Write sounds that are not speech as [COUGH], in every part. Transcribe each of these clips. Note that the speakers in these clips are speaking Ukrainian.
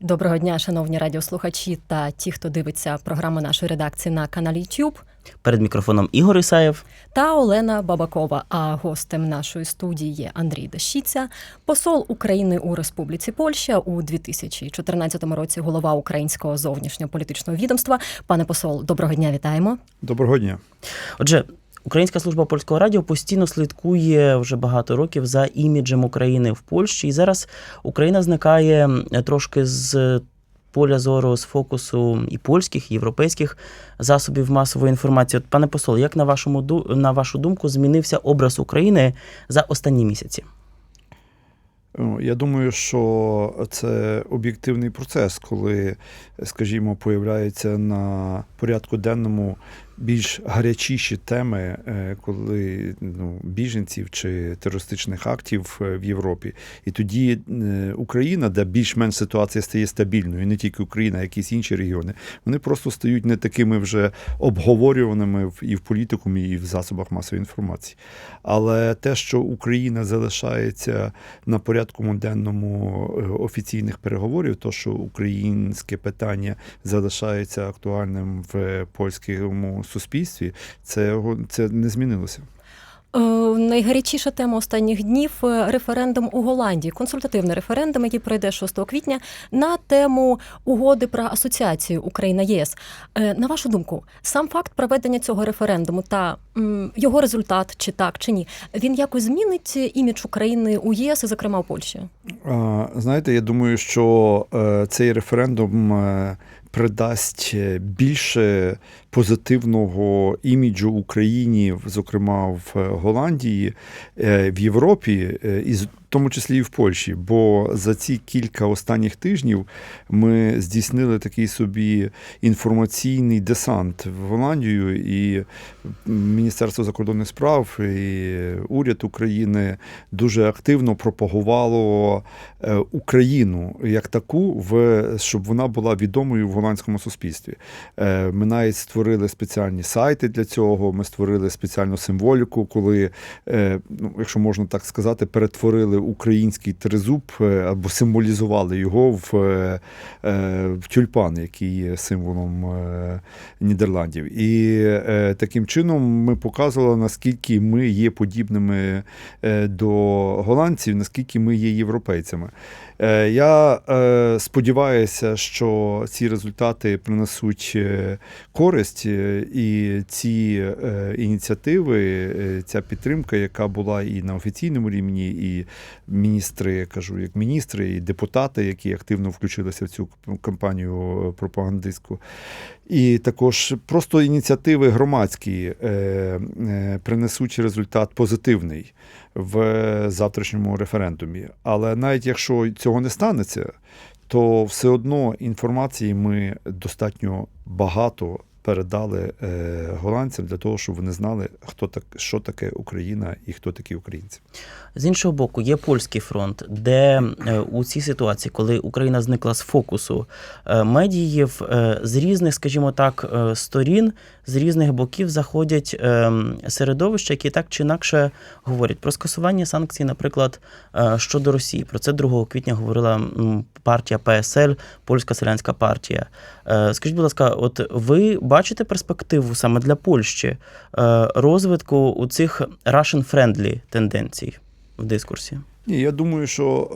Доброго дня, шановні радіослухачі та ті, хто дивиться програму нашої редакції на каналі YouTube. Перед мікрофоном Ігор Ісаєв. Та Олена Бабакова. А гостем нашої студії є Андрій Дещиця, посол України у Республіці Польща у 2014 році. Голова українського зовнішньополітичного відомства. Пане посол, доброго дня, вітаємо. Доброго дня. Отже, Українська служба польського радіо постійно слідкує вже багато років за іміджем України в Польщі, і зараз Україна зникає трошки з поля зору, з фокусу і польських, і європейських засобів масової інформації. От, пане посол, як на вашому на вашу думку змінився образ України за останні місяці? Ну, Я думаю, що це об'єктивний процес, коли, скажімо, появляються на порядку денному більш гарячіші теми, е, коли ну, біженців чи терористичних актів е, в Європі. І тоді е, Україна, де більш-менш ситуація стає стабільною, і не тільки Україна, а якісь інші регіони, вони просто стають не такими вже обговорюваними і в політикумі, і в засобах масової інформації. Але те, що Україна залишається на порядку денному офіційних переговорів, то що українське питання залишається актуальним в польському суспільстві, це, це не змінилося. Е, найгарячіша тема останніх днів референдум у Голландії, консультативний референдум, який пройде 6 квітня, на тему угоди про асоціацію Україна ЄС. Е, на вашу думку, сам факт проведення цього референдуму та його результат, чи так, чи ні, він якось змінить імідж України у ЄС, і, зокрема у Польщі? Знаєте, я думаю, що е, цей референдум придасть більше позитивного іміджу Україні, зокрема в е, Голландії, е, в Європі, е, і в тому числі і в Польщі. Бо за ці кілька останніх тижнів ми здійснили такий собі інформаційний десант в Голландію, і Міністерство закордонних справ і уряд України дуже активно пропагувало Україну як таку, в щоб вона була відомою в голландському суспільстві. Ми навіть створили спеціальні сайти для цього. Ми створили спеціальну символіку, коли, е, ну, якщо можна так сказати, перетворили український тризуб е, або символізували його в, е, в тюльпан, який є символом Нідерландів. І таким чином ми показували, наскільки ми є подібними до голландців, наскільки ми є європейцями. Я сподіваюся, що ці результати принесуть користь, е, і ці е, ініціативи, е, ця підтримка, яка була і на офіційному рівні, і міністри, я кажу, як міністри, і депутати, які активно включилися в цю кампанію пропагандистську. І також просто ініціативи громадські принесуть результат позитивний в завтрашньому референдумі. Але навіть якщо цього не станеться, то все одно інформації ми достатньо багато передали е, голландцям для того, щоб вони знали, хто так, що таке Україна і хто такі українці. З іншого боку, є польський фронт, де е, у цій ситуації, коли Україна зникла з фокусу е, медіїв, з різних, скажімо так, сторін, з різних боків заходять е, середовища, які так чи інакше говорять про скасування санкцій, наприклад, е, щодо Росії. Про це 2 квітня говорила партія ПСЛ, Польська селянська партія. Е, Скажіть, будь ласка, от ви бачите перспективу саме для Польщі е, розвитку у цих Russian-friendly тенденцій в дискурсі? Ні, я думаю, що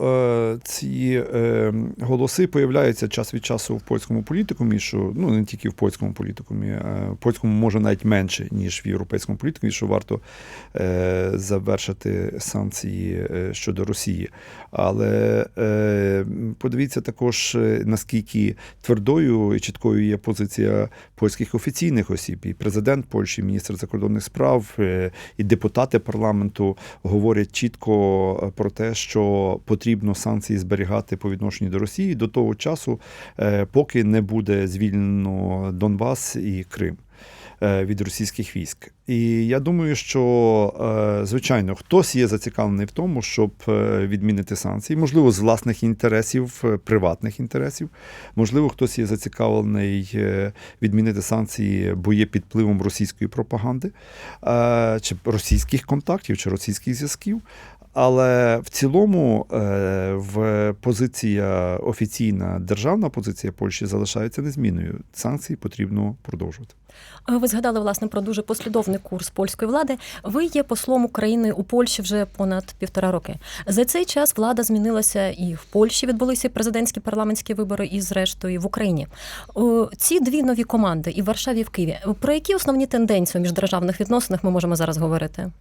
е, ці е, голоси появляються час від часу в польському політикумі, що ну не тільки в польському політикумі, а в польському може навіть менше, ніж в європейському політикумі, що варто е, завершити санкції е, щодо Росії. Але е, подивіться також, е, наскільки твердою і чіткою є позиція польських офіційних осіб, і президент Польщі, і міністр закордонних справ, е, і депутати парламенту говорять чітко е, про те, що потрібно санкції зберігати по відношенню до Росії до того часу, е, поки не буде звільнено Донбас і Крим. е, Від російських військ, і я думаю, що е, звичайно хтось є зацікавлений в тому, щоб відмінити санкції, можливо, з власних інтересів, приватних інтересів. Можливо, хтось є зацікавлений відмінити санкції, бо є під впливом російської пропаганди, чи російських контактів, чи російських зв'язків. Але в цілому е, в позиція офіційна державна позиція Польщі залишається незмінною. Санкції потрібно продовжувати. Ви згадали власне про дуже послідовний курс польської влади. Ви є послом України у Польщі вже понад півтора роки. За цей час влада змінилася і в Польщі відбулися президентські парламентські вибори, і зрештою в Україні. Ці дві нові команди і в Варшаві, і в Києві. Про які основні тенденції у міждержавних відносинах ми можемо зараз говорити?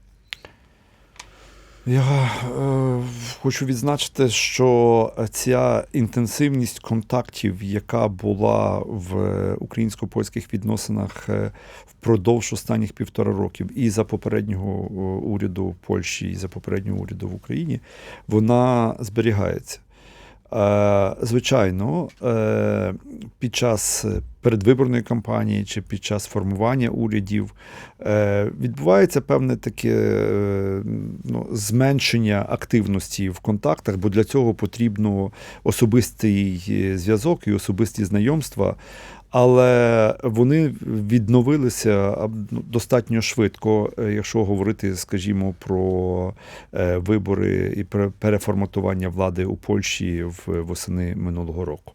Я е, хочу відзначити, що ця інтенсивність контактів, яка була в українсько-польських відносинах е, впродовж останніх півтора років, і за попереднього е, уряду Польщі, і за попереднього уряду в Україні, вона зберігається. Е, Звичайно, е, під час передвиборної кампанії чи під час формування урядів е, відбувається певне таке ну, зменшення активності в контактах, бо для цього потрібно особистий зв'язок і особисті знайомства. Але вони відновилися ну, достатньо швидко, е, якщо говорити, скажімо, про е, вибори і переформатування влади у Польщі в восени минулого року.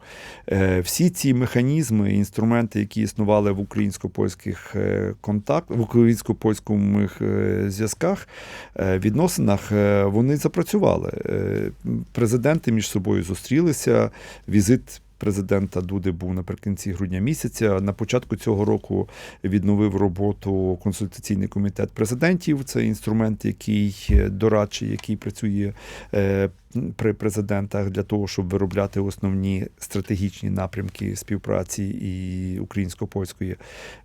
Е, Всі ці механізми, інструменти, які існували в українсько-польських контактах, в українсько-польському е, зв'язках, відносинах, вони запрацювали. Президенти між собою зустрілися. Візит президента Дуди був наприкінці грудня місяця. На початку цього року відновив роботу консультаційний комітет президентів. Це інструмент, який е, дорадчий, який працює е, при президентах для того, щоб виробляти основні стратегічні напрямки співпраці і українсько-польської.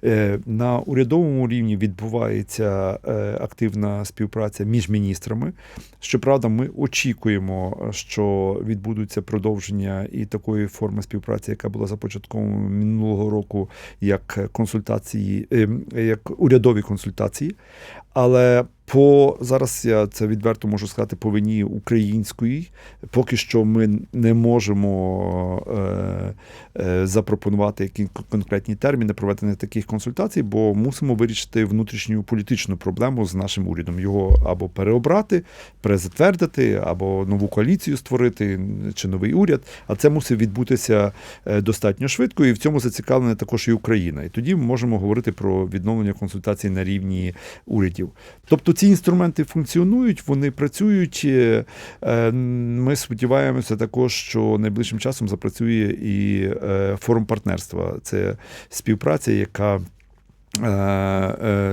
Е, На урядовому рівні відбувається е, активна співпраця між міністрами. Щоправда, ми очікуємо, що відбудуться продовження і такої форми співпраці, яка була започаткована минулого року, як консультації, е, як урядові консультації. Але по зараз я це відверто можу сказати по вині української. Поки що ми не можемо е, е, запропонувати які конкретні терміни проведення таких консультацій, бо мусимо вирішити внутрішню політичну проблему з нашим урядом. Його або переобрати, перезатвердити, або нову коаліцію створити, чи новий уряд. А це мусить відбутися е, достатньо швидко, і в цьому зацікавлена також і Україна. І тоді ми можемо говорити про відновлення консультацій на рівні урядів. Тобто ці інструменти функціонують, вони працюють. Е, е, Ми сподіваємося також, що найближчим часом запрацює і е, форум партнерства. Це співпраця, яка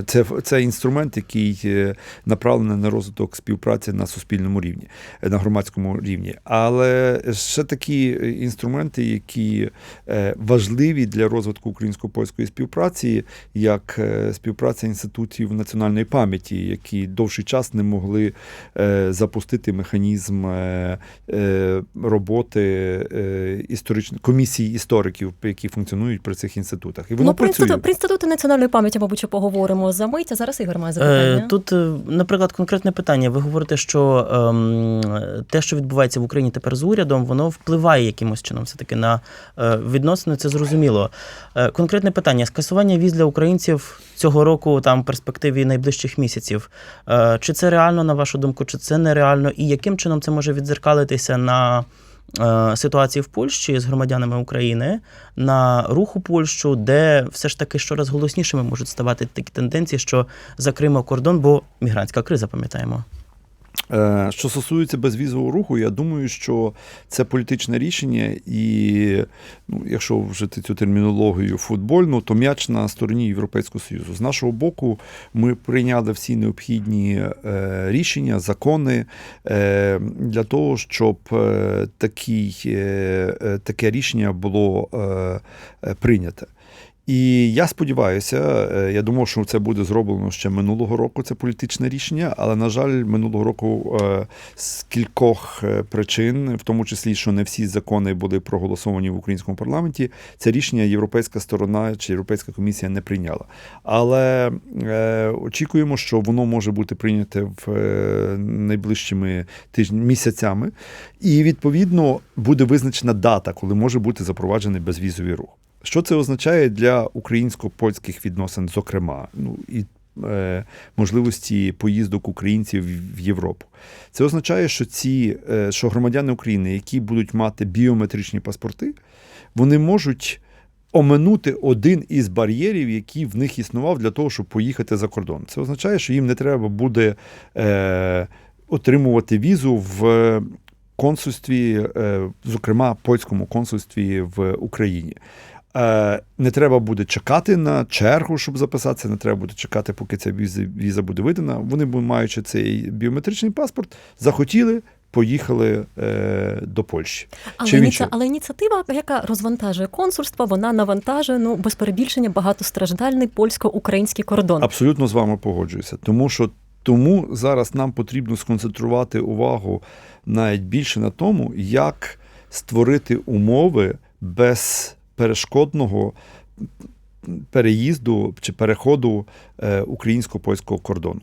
Це, це інструмент, який е, направлений на розвиток співпраці на суспільному рівні, е, на громадському рівні. Але ще такі інструменти, які е, важливі для розвитку українсько-польської співпраці, як е, співпраця інститутів національної пам'яті, які довший час не могли е, запустити механізм е, е, роботи е, історичних комісій істориків, які функціонують при цих інститутах. І воно ну, працює. інститути національної пам'яті, мабуть, поговоримо за мить. А зараз Ігор має запитання. Е, Тут, е, наприклад, конкретне питання. Ви говорите, що ем, те, що відбувається в Україні тепер з урядом, воно впливає якимось чином все-таки на е, відносини. Це зрозуміло. Конкретне питання: скасування віз для українців цього року, там в перспективі найближчих місяців. Чи це реально, на вашу думку, чи це нереально? І яким чином це може відзеркалитися на ситуації в Польщі з громадянами України на рух у Польщу, де все ж таки щораз голоснішими можуть ставати такі тенденції, що закримо кордон, бо мігрантська криза, пам'ятаємо. Е, Що стосується безвізового руху, я думаю, що це політичне рішення, і ну, якщо вжити цю термінологію футбольну, то м'яч на стороні Європейського Союзу. З нашого боку, ми прийняли всі необхідні е, рішення, закони е, для того, щоб такий, таке рішення було прийняте. І я сподіваюся, е, я думав, що це буде зроблено ще минулого року. Це політичне рішення, але на жаль, минулого року е, з кількох е, причин, в тому числі, що не всі закони були проголосовані в українському парламенті. Це рішення європейська сторона чи європейська комісія не прийняла. Але очікуємо, що воно може бути прийняте в найближчими тижнями місяцями, і відповідно буде визначена дата, коли може бути запроваджений безвізовий рух. Що це означає для українсько-польських відносин, зокрема? Ну і е, можливості поїздок українців в Європу. Це означає, що ці е, що громадяни України, які будуть мати біометричні паспорти, вони можуть оминути один із бар'єрів, який в них існував для того, щоб поїхати за кордон. Це означає, що їм не треба буде е, отримувати візу в консульстві, е, зокрема польському консульстві в Україні. Е, Не треба буде чекати на чергу, щоб записатися. Не треба буде чекати, поки ця віза, віза буде видана. Вони, маючи цей біометричний паспорт, захотіли, поїхали е, до Польщі. Але, Чи в ініці... але ініціатива, яка розвантажує консульство, вона навантажує ну без перебільшення багатостраждальний польсько-український кордон. Абсолютно з вами погоджуюся. Тому що тому зараз нам потрібно сконцентрувати увагу навіть більше на тому, як створити умови безперешкодного переїзду чи переходу е, українсько-польського кордону.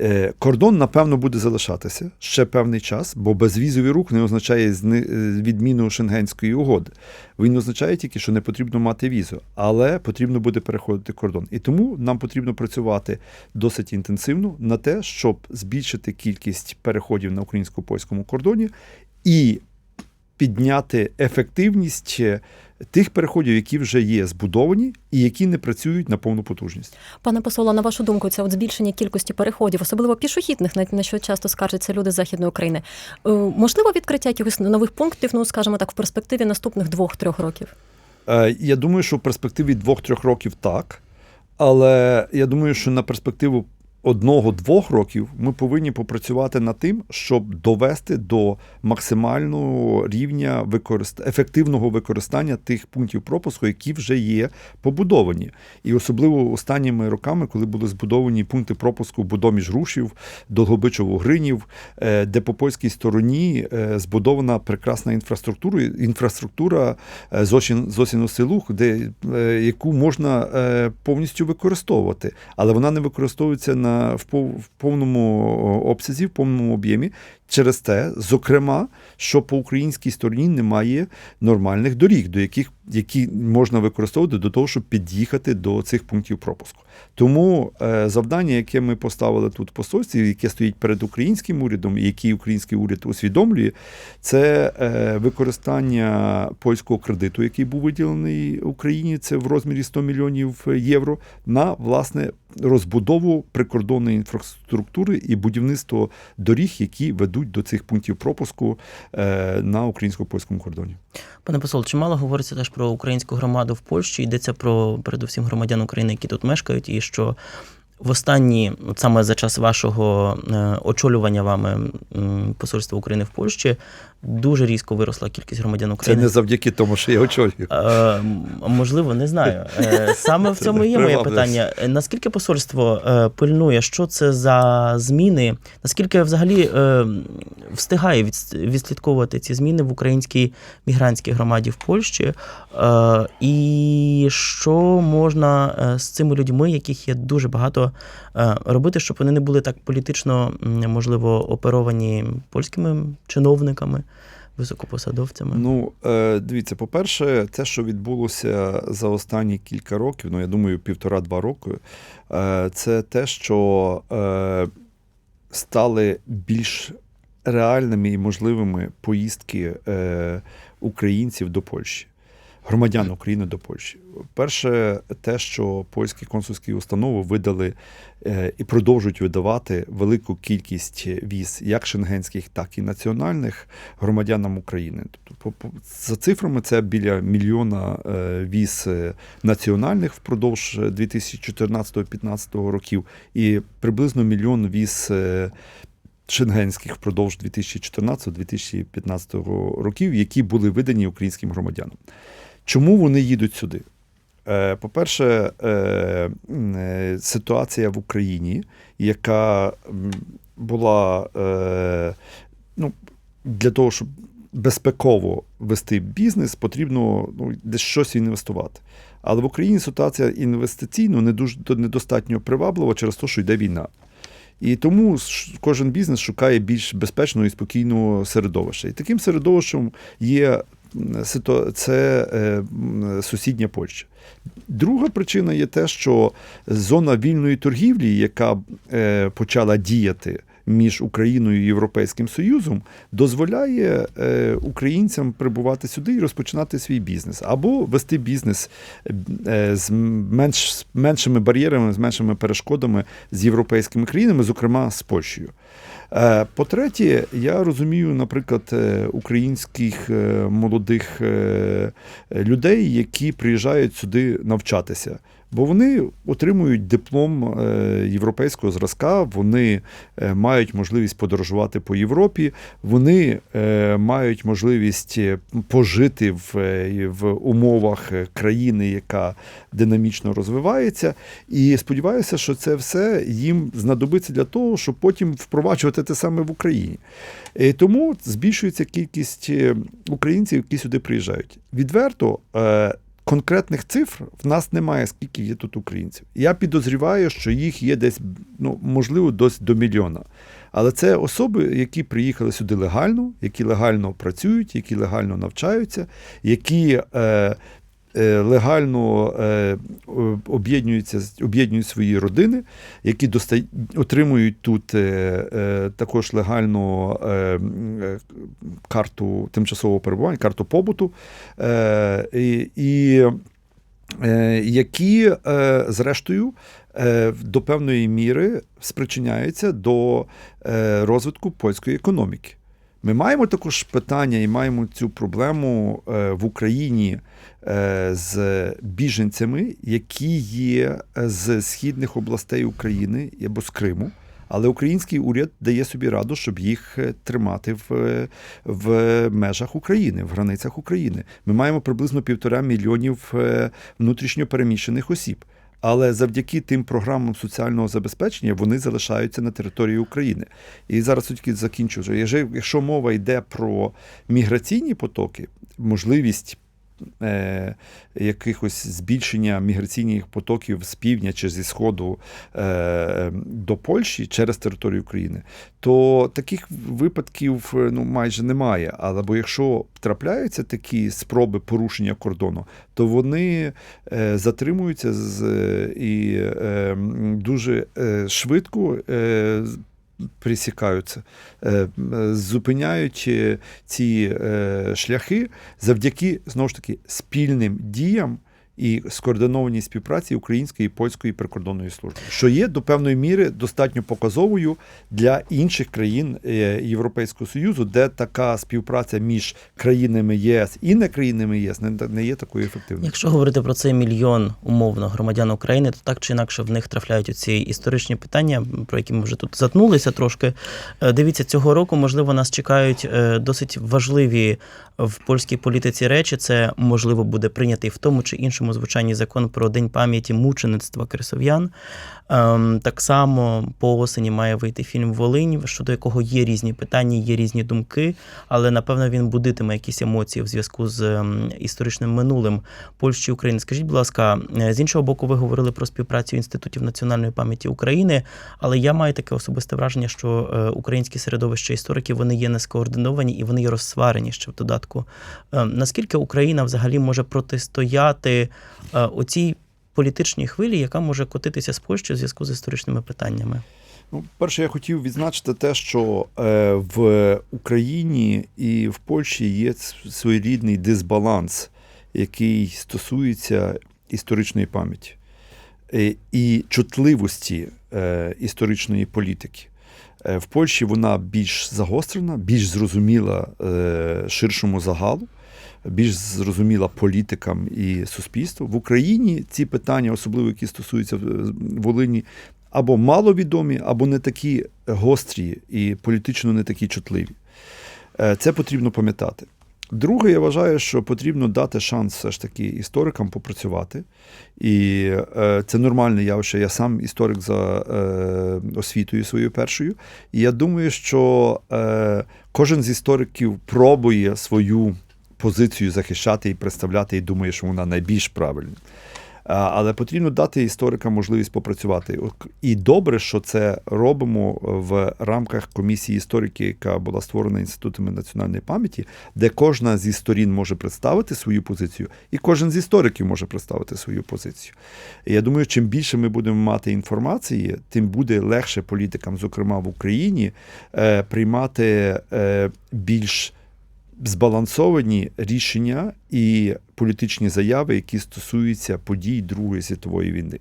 Е, Кордон, напевно, буде залишатися ще певний час, бо безвізовий рух не означає е, відміну шенгенської угоди. Він означає тільки, що не потрібно мати візу, але потрібно буде переходити кордон. І тому нам потрібно працювати досить інтенсивно на те, щоб збільшити кількість переходів на українсько-польському кордоні і підняти ефективність тих переходів, які вже є збудовані і які не працюють на повну потужність. Пане посола, на вашу думку, це от збільшення кількості переходів, особливо пішохідних, на, на що часто скаржаться люди з західної України. Е, можливо, відкриття якихось нових пунктів, ну скажімо так, в перспективі наступних двох-трьох років. Е, Я думаю, що в перспективі двох-трьох років так. Але я думаю, що на перспективу одного-двох років ми повинні попрацювати над тим, щоб довести до максимального рівня використ... ефективного використання тих пунктів пропуску, які вже є побудовані. І особливо останніми роками, коли були збудовані пункти пропуску Будоміж Рушів, Долгобичово Гринів, е, де по польській стороні е, збудована прекрасна інфраструктура, інфраструктура е, Зосін, Зосіну Селух, де, яку можна повністю використовувати, але вона не використовується на, в повному обсязі, в повному об'ємі. Через те, зокрема, що по українській стороні немає нормальних доріг, до яких які можна використовувати до того, щоб під'їхати до цих пунктів пропуску. Тому е, завдання, яке ми поставили тут в посольстві, яке стоїть перед українським урядом, і який український уряд усвідомлює, це е, використання польського кредиту, який був виділений Україні, це в розмірі 100 мільйонів євро, на власне розбудову прикордонної інфраструктури і будівництво доріг, які ведуть до цих пунктів пропуску е, на українсько-польському кордоні. Пане посол, чимало говориться теж про українську громаду в Польщі. Йдеться про передусім громадян України, які тут мешкають, і що в останні, от саме за час вашого е, очолювання вами посольства України в Польщі, дуже різко виросла кількість громадян Це не завдяки тому, що я очолюю. Е, можливо, не знаю. Е, Саме в цьому і є моє питання. Е, Наскільки посольство е, пильнує, що це за зміни? Наскільки взагалі е, встигає відс- відслідковувати ці зміни в українській мігрантській громаді в Польщі? Е, І що можна з цими людьми, яких є дуже багато, е, робити, щоб вони не були так політично, можливо, оперовані польськими чиновниками? Високопосадовцями. Ну, е, дивіться, по-перше, те, що відбулося за останні кілька років, ну я думаю, півтора-два роки, е, це те, що е, стали більш реальними і можливими поїздки українців до Польщі. Громадян України до Польщі. Перше, те, що польські консульські установи видали е, і продовжують видавати велику кількість віз, як шенгенських, так і національних громадянам України. Тобто, за цифрами, це біля мільйона е, віз е, національних впродовж 2014-2015 років, і приблизно мільйон віз. Шенгенських впродовж 2014-2015 років, які були видані українським громадянам. Чому вони їдуть сюди? Е, По-перше, е, е, ситуація в Україні, яка була ну, для того, щоб безпеково вести бізнес, потрібно ну, десь щось інвестувати. Але в Україні ситуація інвестиційно не дуже недостатньо приваблива через те, що йде війна. І тому кожен бізнес шукає більш безпечного і спокійного середовища. І таким середовищем є це е, сусідня Польща. Друга причина є те, що зона вільної торгівлі, яка е, почала діяти між Україною і Європейським Союзом, дозволяє е, українцям прибувати сюди і розпочинати свій бізнес, або вести бізнес е, з менш, меншими бар'єрами, з меншими перешкодами з європейськими країнами, зокрема з Польщею. Е, По-третє, я розумію, наприклад, українських молодих людей, які приїжджають сюди навчатися. Бо вони отримують диплом е, європейського зразка, вони е, мають можливість подорожувати по Європі, вони е, мають можливість пожити в, в умовах країни, яка динамічно розвивається. І сподіваюся, що це все їм знадобиться для того, щоб потім впроваджувати те саме в Україні. І тому збільшується кількість українців, які сюди приїжджають. Відверто. Конкретних цифр в нас немає, скільки є тут українців. Я підозріваю, що їх є десь, ну, можливо, дось до мільйона. Але це особи, які приїхали сюди легально, які легально працюють, які легально навчаються, які е, легально е, об'єднуються, об'єднують свої родини, які доста... отримують тут е, е, також легально е, е, карту тимчасового перебування, карту побуту. Е, і, е, які, е, зрештою, е, до певної міри спричиняються до е, розвитку польської економіки. Ми маємо також питання і маємо цю проблему е, в Україні е, з біженцями, які є з східних областей України або з Криму. Але український уряд дає собі раду, щоб їх е, тримати в, е, в межах України, в границях України. Ми маємо приблизно півтора мільйонів е, внутрішньо переміщених осіб. Але завдяки тим програмам соціального забезпечення вони залишаються на території України. І зараз тільки закінчу Якщо мова йде про міграційні потоки, можливість е, якихось збільшення міграційних потоків з півдня чи зі сходу е, до Польщі через територію України, то таких випадків е, ну, майже немає. Але бо якщо трапляються такі спроби порушення кордону, то вони е, затримуються з, і е, дуже е, швидко. Е, Присікаються, зупиняючи е, ці е, шляхи завдяки знову ж таки спільним діям і скоординованій співпраці української і польської прикордонної служби, що є до певної міри достатньо показовою для інших країн е, Європейського Союзу, де така співпраця між країнами ЄС і не країнами ЄС не, є такою ефективною. Якщо говорити про цей мільйон умовно громадян України, то так чи інакше в них трафляють оці історичні питання, про які ми вже тут затнулися трошки. Е, Дивіться, цього року, можливо, нас чекають е, досить важливі в польській політиці речі. Це можливо буде прийнятий в тому чи іншому звучанні закон про День пам'яті мучеництва кресов'ян. Ем, Так само по осені має вийти фільм Волинь, щодо якого є різні питання, є різні думки, але напевно він будитиме якісь емоції в зв'язку з ем, історичним минулим Польщі і України. Скажіть, будь ласка, е, з іншого боку, ви говорили про співпрацю інститутів національної пам'яті України, але я маю таке особисте враження, що е, українські середовища істориків вони є не скоординовані і вони є розсварені ще в додатку. Е, Наскільки Україна взагалі може протистояти оцій політичній хвилі, яка може котитися з Польщею в зв'язку з історичними питаннями? Ну, перше, я хотів відзначити те, що е, в Україні і в Польщі є своєрідний дисбаланс, який стосується історичної пам'яті е, і чутливості е, історичної політики. Е, В Польщі вона більш загострена, більш зрозуміла е, ширшому загалу, більш зрозуміла політикам і суспільству. В Україні ці питання, особливо які стосуються е, Волині, або маловідомі, або не такі гострі і політично не такі чутливі. Е, Це потрібно пам'ятати. Друге, я вважаю, що потрібно дати шанс все ж таки історикам попрацювати. І е, це нормальне явище. Я сам історик за е, освітою своєю першою. І я думаю, що е, кожен з істориків пробує свою позицію захищати і представляти, і думає, що вона найбільш правильна. Але потрібно дати історикам можливість попрацювати. І добре, що це робимо в рамках комісії історики, яка була створена інститутами національної пам'яті, де кожна зі сторін може представити свою позицію, і кожен з істориків може представити свою позицію. Я думаю, чим більше ми будемо мати інформації, тим буде легше політикам, зокрема в Україні, е, приймати е, більш збалансовані рішення і політичні заяви, які стосуються подій Другої світової війни.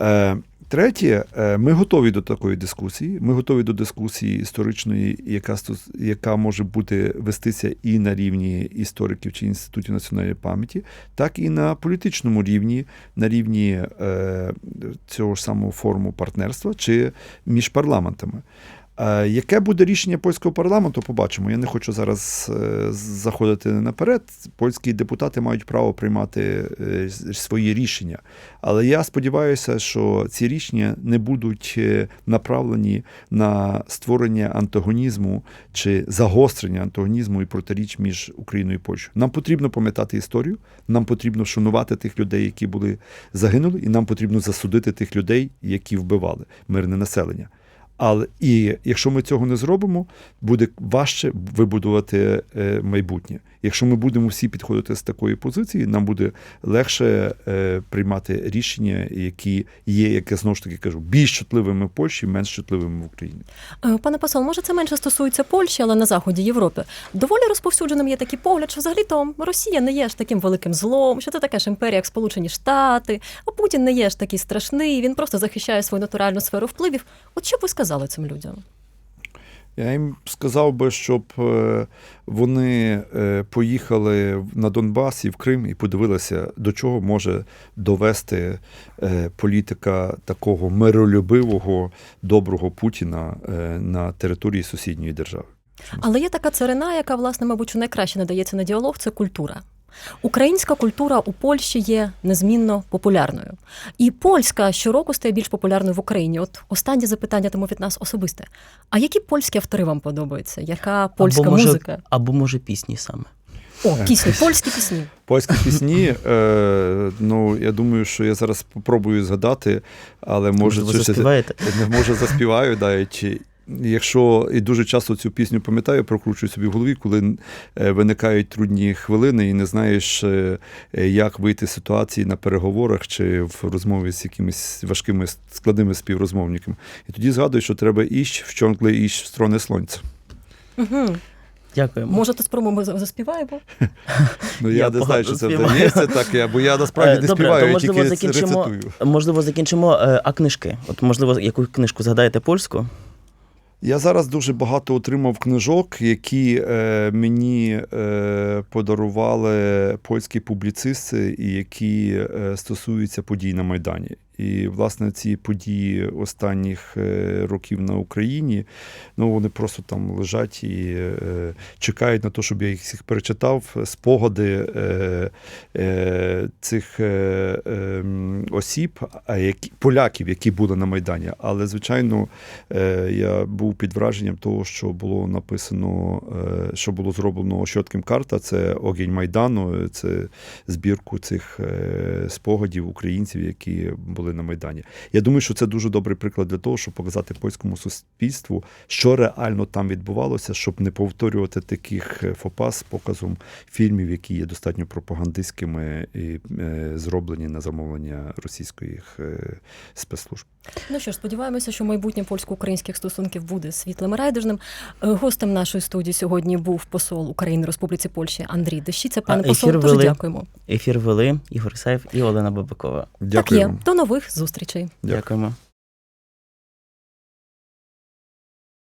Е, Третє, е, ми готові до такої дискусії. Ми готові до дискусії історичної, яка яка може бути вестися і на рівні істориків чи інститутів національної пам'яті, так і на політичному рівні, на рівні е, цього ж самого форуму партнерства чи між парламентами. Е, Яке буде рішення польського парламенту, побачимо. Я не хочу зараз е, заходити наперед. Польські депутати мають право приймати е, свої рішення. Але я сподіваюся, що ці рішення не будуть направлені на створення антагонізму чи загострення антагонізму і протиріч між Україною і Польщею. Нам потрібно пам'ятати історію, нам потрібно шанувати тих людей, які були загинули, і нам потрібно засудити тих людей, які вбивали мирне населення. Але і якщо ми цього не зробимо, буде важче вибудувати е, майбутнє. Якщо ми будемо всі підходити з такої позиції, нам буде легше е, приймати рішення, які є, як я знову ж таки кажу, більш чутливими в Польщі, менш чутливими в Україні. Е, Пане посол, може це менше стосується Польщі, але на заході Європи доволі розповсюдженим є такий погляд, що взагалі то Росія не є ж таким великим злом, що це така ж імперія, як Сполучені Штати, а Путін не є ж такий страшний, він просто захищає свою натуральну сферу впливів. От що ви сказали цим людям? Я їм сказав би, щоб е, вони е, поїхали на Донбас і в Крим і подивилися, до чого може довести е, політика такого миролюбивого, доброго Путіна на території сусідньої держави. Але є така царина, яка, власне, мабуть, найкраще надається на діалог це культура. Українська культура у Польщі є незмінно популярною. І польська щороку стає більш популярною в Україні. От останнє запитання тому від нас особисте. А які польські автори вам подобаються? Яка польська або може, музика? Або може пісні саме. О, пісні, польські пісні. Польські пісні, е, ну я думаю, що я зараз спробую згадати, але може Може, щось- заспіваєте? не [LAUGHS] може заспіваю навіть. Якщо і дуже часто цю пісню пам'ятаю, прокручую собі в голові, коли е, виникають трудні хвилини і не знаєш, е, е, як вийти з ситуації на переговорах чи в розмові з якимись важкими складними співрозмовниками. І тоді згадую, що треба іщ в чонкли іщ в сторони сонця. Угу. Дякуємо. Може, то спробуємо за- заспіваємо? [LAUGHS] Ну я, Я не знаю, чи це вдається так, бо я насправді не Добре, співаю, то я можливо тільки закінчимо, рецитую. можливо, закінчимо, а книжки. От, можливо, яку книжку згадаєте польську? Я зараз дуже багато отримав книжок, які е, мені е, подарували польські публіцисти, і які е, стосуються подій на Майдані. І, власне, ці події останніх е, років на Україні, ну вони просто там лежать і е, чекають на те, щоб я їх всіх перечитав. Спогади е, е, цих е, е, осіб, які поляків, які були на Майдані. Але, звичайно, е, я був під враженням того, що було написано, е, що було зроблено Ощотким карта. Це огінь Майдану, це збірку цих е, спогадів українців, які були на Майдані. Я думаю, що це дуже добрий приклад для того, щоб показати польському суспільству, що реально там відбувалося, щоб не повторювати таких е, фопа з показом фільмів, які є достатньо пропагандистськими і е, зроблені на замовлення російських е, спецслужб. Ну що ж, сподіваємося, що майбутнє польсько-українських стосунків буде світлим і райдужним. Гостем нашої студії сьогодні був посол України Республіці Польщі Андрій Дещиця. Пане А посол, дуже вели? дякуємо. Ефір вели Ігор Ісаєв і Олена Бабакова. Так є. До нових зустрічей. Дякуємо.